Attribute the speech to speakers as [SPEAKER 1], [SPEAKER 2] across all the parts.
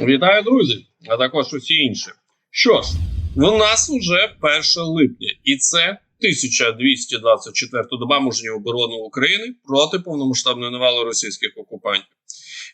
[SPEAKER 1] Вітаю, друзі, а також усі інші. Що ж, в нас уже 1 липня, і це 1224 доба мужньої оборони України проти повномасштабної навали російських окупантів.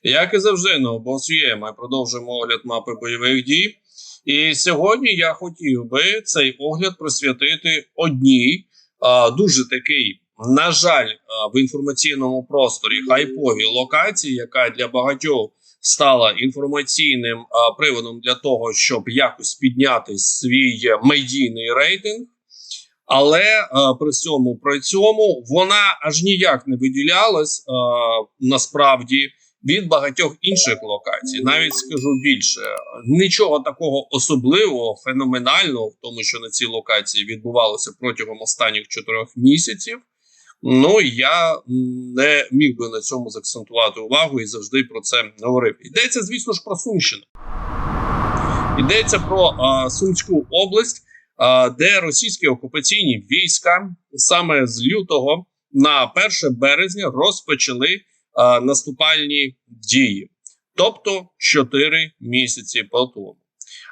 [SPEAKER 1] Як і завжди, на обосує, ми продовжуємо огляд мапи бойових дій. І сьогодні я хотів би цей огляд присвятити одній а, дуже такий, на жаль, в інформаційному просторі хайповій локації, яка для багатьох стала інформаційним а, приводом для того, щоб якось підняти свій медійний рейтинг. Але а, при цьому при цьому вона аж ніяк не виділялась а, насправді від багатьох інших локацій. Навіть скажу більше, нічого такого особливого, феноменального, в тому, що на цій локації відбувалося протягом останніх чотирьох місяців. Ну я не міг би на цьому заакцентувати увагу і завжди про це говорив. Йдеться, звісно ж, про Сумщину. Йдеться про а, Сумську область, а, де російські окупаційні війська саме з лютого на 1 березня розпочали а, наступальні дії, тобто 4 місяці по тому.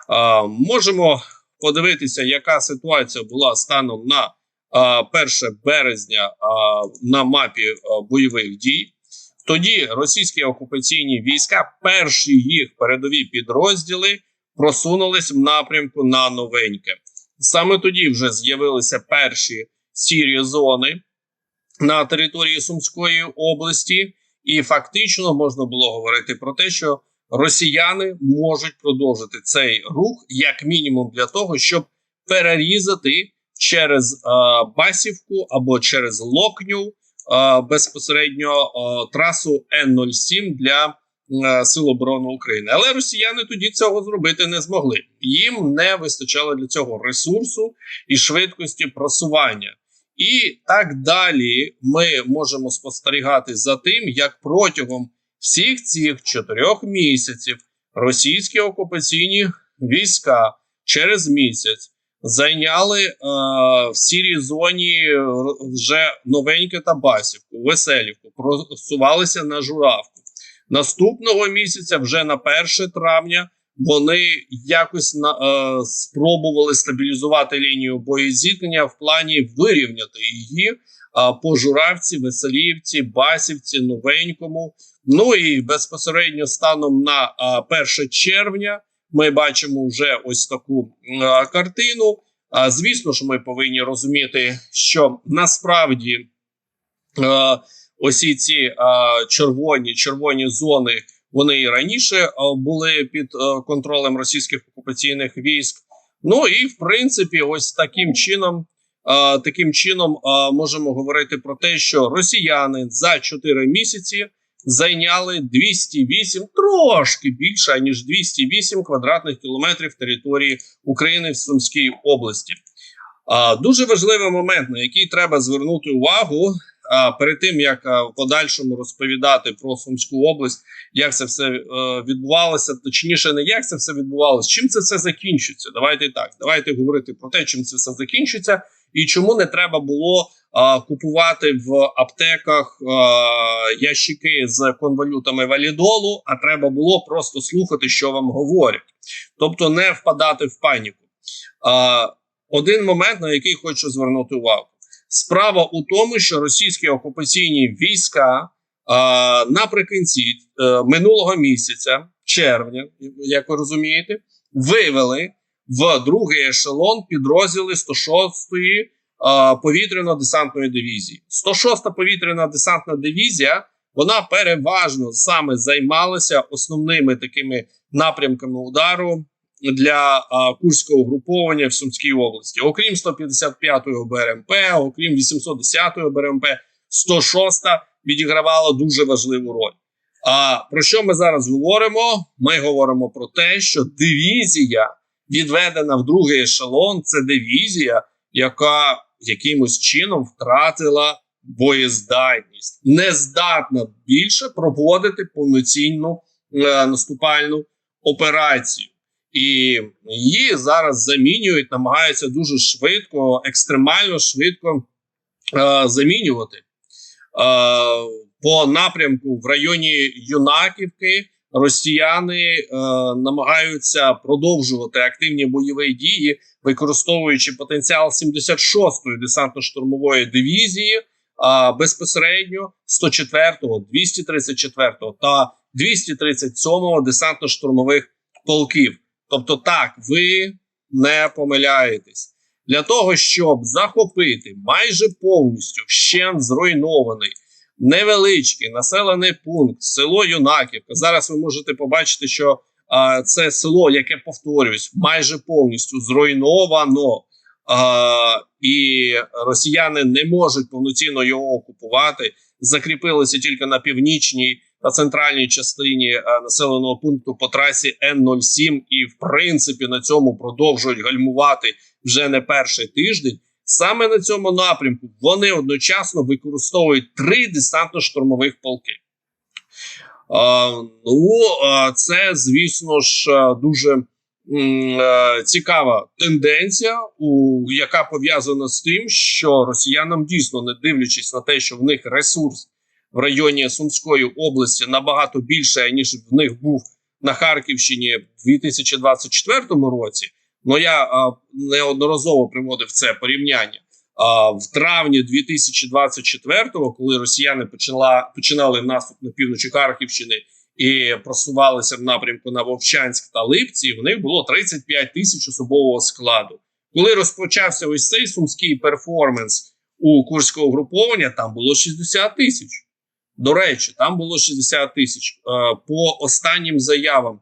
[SPEAKER 1] А, можемо подивитися, яка ситуація була станом на 1 березня на мапі бойових дій. Тоді російські окупаційні війська, перші їх передові підрозділи, просунулись в напрямку на новеньке. Саме тоді вже з'явилися перші сірі зони на території Сумської області, і фактично можна було говорити про те, що росіяни можуть продовжити цей рух як мінімум для того, щоб перерізати через е, Басівку або через Локню е, безпосередньо е, трасу Н-07 для е, Сил оборони України. Але росіяни тоді цього зробити не змогли. Їм не вистачало для цього ресурсу і швидкості просування. І так далі ми можемо спостерігати за тим, як протягом всіх цих чотирьох місяців російські окупаційні війська через місяць зайняли е, в сірій зоні вже новеньке та басівку, веселівку, просувалися на журавку. Наступного місяця, вже на 1 травня, вони якось на, е, спробували стабілізувати лінію боєзіткнення в плані вирівняти її е, по журавці, веселівці, басівці, новенькому. Ну і безпосередньо станом на е, 1 червня ми бачимо вже ось таку а, картину. А, звісно ж, ми повинні розуміти, що насправді а, осі ці а, червоні червоні зони вони і раніше були під контролем російських окупаційних військ. Ну і в принципі, ось таким чином. Таким чином можемо говорити про те, що росіяни за 4 місяці зайняли 208, трошки більше ніж 208 квадратних кілометрів території України в Сумській області. Дуже важливий момент, на який треба звернути увагу а, перед тим, як в подальшому розповідати про Сумську область, як це все відбувалося, точніше, не як це все відбувалося, чим це все закінчиться. Давайте так. Давайте говорити про те, чим це все закінчиться, і чому не треба було купувати в аптеках ящики з конвалютами валідолу, а треба було просто слухати, що вам говорять, тобто не впадати в паніку. Один момент, на який хочу звернути увагу: справа у тому, що російські окупаційні війська наприкінці е, минулого місяця, червня, як ви розумієте, вивели в другий ешелон підрозділи 106-ї повітряно-десантної дивізії. 106-та повітряна десантна дивізія вона переважно саме займалася основними такими напрямками удару для а, курського угруповання в Сумській області. Окрім 155-ї БРМП, окрім 810-ї БРМП, 106-та відігравала дуже важливу роль. А про що ми зараз говоримо? Ми говоримо про те, що дивізія відведена в другий ешелон, це дивізія, яка якимось чином втратила боєздатність, не здатна більше проводити повноцінну е, наступальну операцію. І її зараз замінюють, намагаються дуже швидко, екстремально швидко е, замінювати. Е, по напрямку в районі Юнаківки росіяни е, намагаються продовжувати активні бойові дії, використовуючи потенціал 76-ї десантно-штурмової дивізії, а безпосередньо 104-го, 234-го та 237-го десантно-штурмових полків. Тобто, так, ви не помиляєтесь. Для того, щоб захопити майже повністю вщент зруйнований невеличкий населений пункт, село Юнаківка. Зараз ви можете побачити, що а, це село, яке повторюсь, майже повністю зруйновано. А, і росіяни не можуть повноцінно його окупувати. Закріпилися тільки на північній та центральній частині а, населеного пункту по трасі Н-07, і в принципі на цьому продовжують гальмувати вже не перший тиждень. Саме на цьому напрямку вони одночасно використовують три десантно-штурмових полки. А, ну, це, звісно ж, дуже цікава тенденція, у, яка пов'язана з тим, що росіянам дійсно, не дивлячись на те, що в них ресурс в районі Сумської області набагато більше, ніж в них був на Харківщині в 2024 році. Ну я неодноразово приводив це порівняння. В травні 2024-го, коли росіяни почала, починали наступ на півночі Харківщини і просувалися в напрямку на Вовчанськ та Липці, в них було 35 тисяч особового складу. Коли розпочався ось цей сумський перформанс у курського угруповання, там було 60 тисяч. До речі, там було 60 тисяч. Е, По останнім заявам.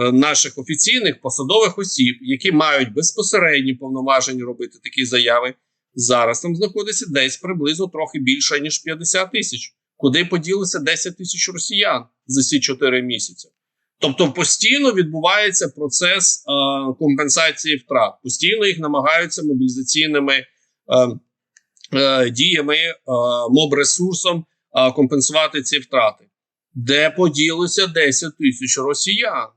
[SPEAKER 1] Е, наших офіційних посадових осіб, які мають безпосередні повноваження робити такі заяви, зараз там знаходиться десь приблизно трохи більше ніж 50 тисяч. Куди поділися 10 тисяч росіян за ці 4 місяці? Тобто постійно відбувається процес е, компенсації втрат, постійно їх намагаються мобілізаційними е, е, діями, е, моб-ресурсом е, компенсувати ці втрати. Де поділися 10 тисяч росіян?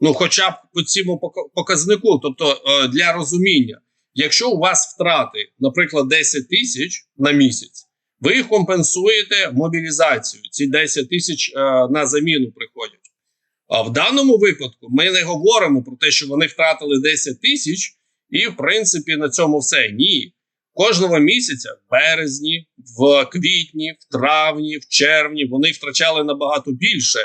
[SPEAKER 1] Ну, хоча б по цьому показнику, тобто е, для розуміння, якщо у вас втрати, наприклад, 10 тисяч на місяць, ви компенсуєте мобілізацію. Ці 10 тисяч е, на заміну приходять. А в даному випадку ми не говоримо про те, що вони втратили 10 тисяч, і в принципі на цьому все. Ні. Кожного місяця, в березні, в квітні, в травні, в червні, вони втрачали набагато більше.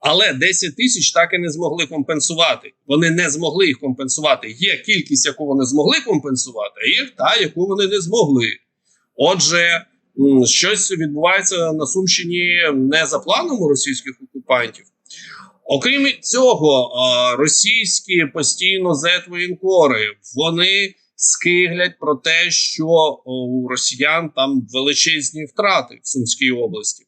[SPEAKER 1] Але 10 тисяч так і не змогли компенсувати. Вони не змогли їх компенсувати. Є кількість, яку вони змогли компенсувати, а є та, яку вони не змогли. Отже, щось відбувається на Сумщині не за планом російських окупантів. Окрім цього, російські постійно зетвоєнкори вони скиглять про те, що у росіян там величезні втрати в Сумській області.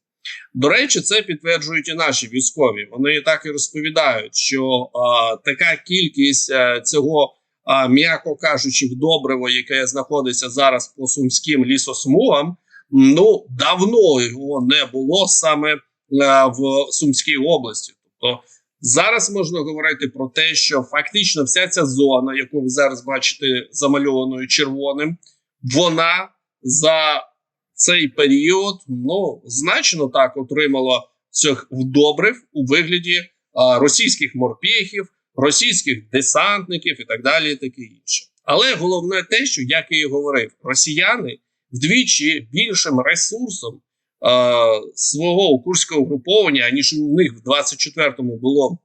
[SPEAKER 1] До речі, це підтверджують і наші військові. Вони так і розповідають, що а, така кількість а, цього, а, м'яко кажучи, добриво, яке знаходиться зараз по сумським лісосмугам, ну давно його не було саме а, в Сумській області. Тобто зараз можна говорити про те, що фактично вся ця зона, яку ви зараз бачите замальованою червоним, вона за цей період ну значно так отримало цих вдобрив у вигляді а, російських морпіхів, російських десантників і так далі, і таке інше. Але головне те, що як я і говорив, росіяни вдвічі більшим ресурсом а, свого курського угруповання, аніж у них в 24-му було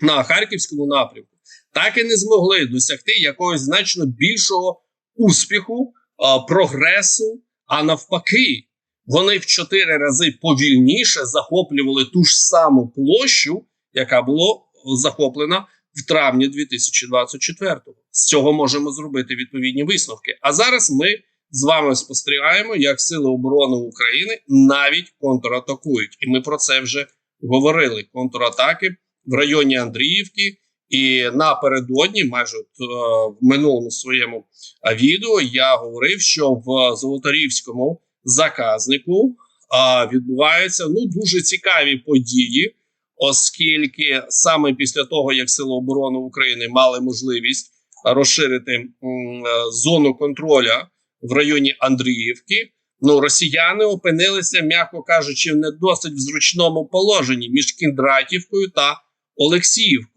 [SPEAKER 1] на харківському напрямку, так і не змогли досягти якогось значно більшого успіху, а, прогресу. А навпаки, вони в чотири рази повільніше захоплювали ту ж саму площу, яка була захоплена в травні 2024-го. З цього можемо зробити відповідні висновки. А зараз ми з вами спостерігаємо, як Сили оборони України навіть контратакують. І ми про це вже говорили: контратаки в районі Андріївки. І напередодні, майже от, е, в минулому своєму е, відео, я говорив, що в Золотарівському заказнику е, відбуваються ну дуже цікаві події, оскільки саме після того, як Сили оборони України мали можливість розширити м, зону контроля в районі Андріївки, ну, росіяни опинилися, м'яко кажучи, в не досить в зручному положенні між Кіндратівкою та Олексіївкою.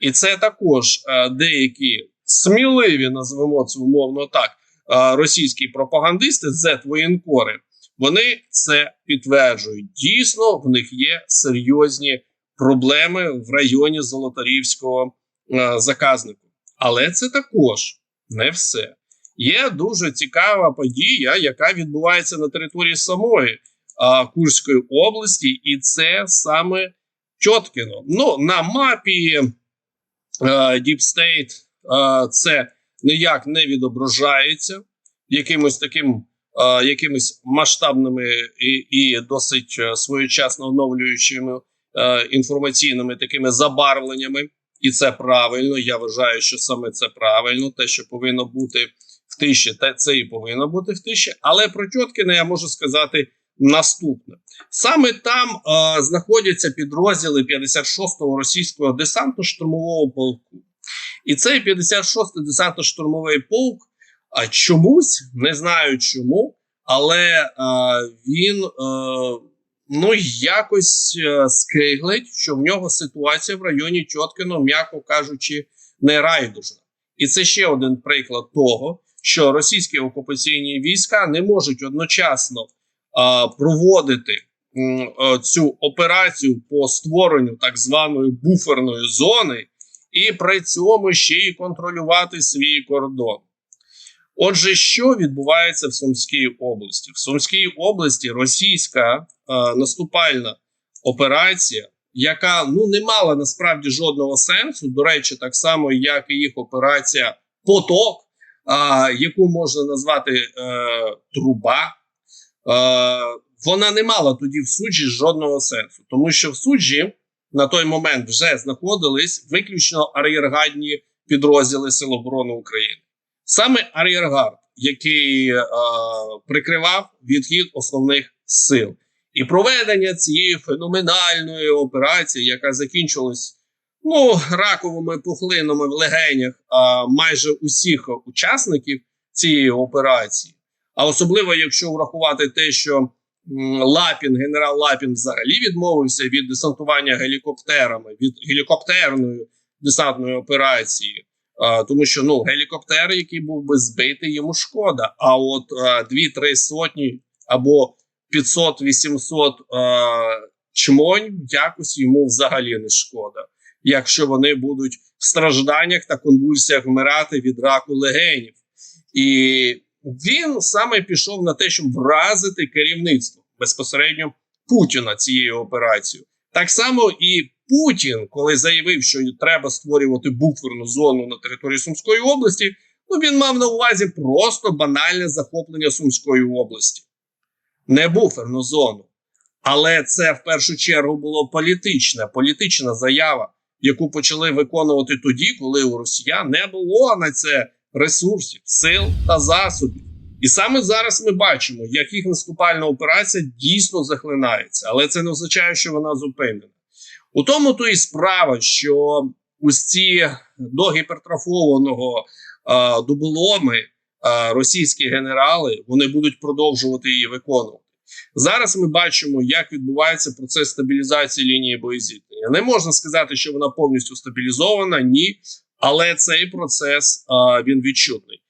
[SPEAKER 1] І це також е, деякі сміливі, назвемо це умовно так, е, російські пропагандисти, зет-воєнкори, вони це підтверджують. Дійсно, в них є серйозні проблеми в районі Золотарівського е, заказнику. Але це також не все. Є дуже цікава подія, яка відбувається на території самої а, Курської області, і це саме Чоткіно. Ну, на мапі Deep State це ніяк не відображається якимось таким. Якимись масштабними і, і досить е, своєчасно оновлюючими е, інформаційними такими забарвленнями, і це правильно. Я вважаю, що саме це правильно, те, що повинно бути в тиші, те це і повинно бути в тиші. Але про Тьоткіна я можу сказати наступне: саме там е, знаходяться підрозділи 56-го російського десантно-штурмового полку. І цей 56-й десантно-штурмовий полк а чомусь не знаю чому, але е, він е, ну якось е, скиглить, що в нього ситуація в районі Чоткино, м'яко кажучи, не райдужна. І це ще один приклад того, що російські окупаційні війська не можуть одночасно проводити е, цю операцію по створенню так званої буферної зони, і при цьому ще й контролювати свій кордон. Отже, що відбувається в Сумській області? В Сумській області російська е, наступальна операція, яка ну не мала насправді жодного сенсу. До речі, так само як і їх операція Поток, е, яку можна назвати е, Труба. Е, вона не мала тоді в суджі жодного сенсу, тому що в суджі на той момент вже знаходились виключно ар'єргадні підрозділи Сил оборони України. Саме ар'єргард, який е, прикривав відхід основних сил, і проведення цієї феноменальної операції, яка закінчилась ну раковими пухлинами в легенях е, майже усіх учасників цієї операції. А особливо, якщо врахувати те, що Лапін, генерал Лапін, взагалі відмовився від десантування гелікоптерами від гелікоптерної десантної операції. Тому що ну гелікоптер, який був би збитий, йому шкода. А от дві-три сотні або 500-800 чмонь якось йому взагалі не шкода, якщо вони будуть в стражданнях та конвульсіях вмирати від раку легенів. І він саме пішов на те, щоб вразити керівництво безпосередньо Путіна цією операцією. Так само і Путін, коли заявив, що треба створювати буферну зону на території Сумської області, ну він мав на увазі просто банальне захоплення Сумської області, не буферну зону. Але це в першу чергу було політичне, політична заява, яку почали виконувати тоді, коли у росіян не було на це ресурсів, сил та засобів. І саме зараз ми бачимо, як їх наступальна операція дійсно захлинається, але це не означає, що вона зупинена. У тому то і справа, що ось ці до гіпертрофованого е, дуболоми е, російські генерали вони будуть продовжувати її виконувати. Зараз ми бачимо, як відбувається процес стабілізації лінії боєзіткнення. Не можна сказати, що вона повністю стабілізована, ні, але цей процес е, він відчутний.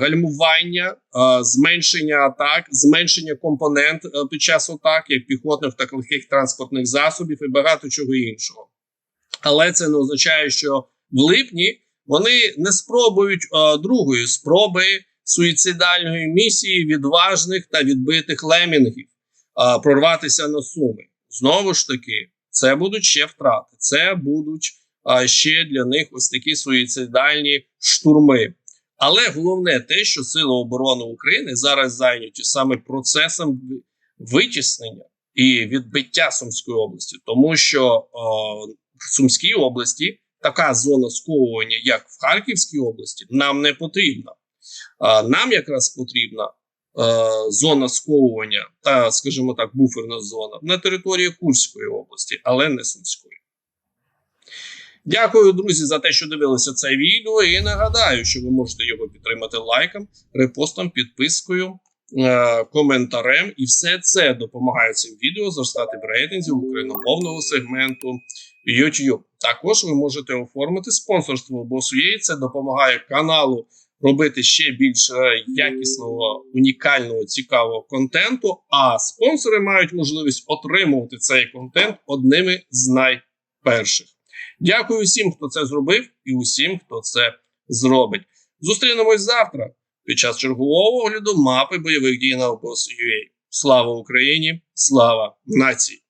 [SPEAKER 1] Гальмування, зменшення атак, зменшення компонент під час атак, як піхотних, так і легких транспортних засобів і багато чого іншого. Але це не означає, що в липні вони не спробують другої спроби суїцидальної місії відважних та відбитих лемінгів прорватися на суми. Знову ж таки, це будуть ще втрати. Це будуть ще для них ось такі суїцидальні штурми. Але головне те, що Сили оборони України зараз зайняті саме процесом витіснення і відбиття Сумської області, тому що е, в Сумській області така зона сковування, як в Харківській області, нам не потрібна. Е, нам якраз потрібна е, зона сковування та, скажімо так, буферна зона на території Курської області, але не Сумської. Дякую, друзі, за те, що дивилися це відео. І нагадаю, що ви можете його підтримати лайком, репостом, підпискою е, коментарем, і все це допомагає цим відео зростати в рейтинзі україномовного сегменту YouTube. Також ви можете оформити спонсорство босує. Це допомагає каналу робити ще більш е, якісного, унікального, цікавого контенту. А спонсори мають можливість отримувати цей контент одними з найперших. Дякую всім, хто це зробив, і усім, хто це зробить. Зустрінемось завтра під час чергового огляду мапи бойових дій на UA. Слава Україні! Слава нації!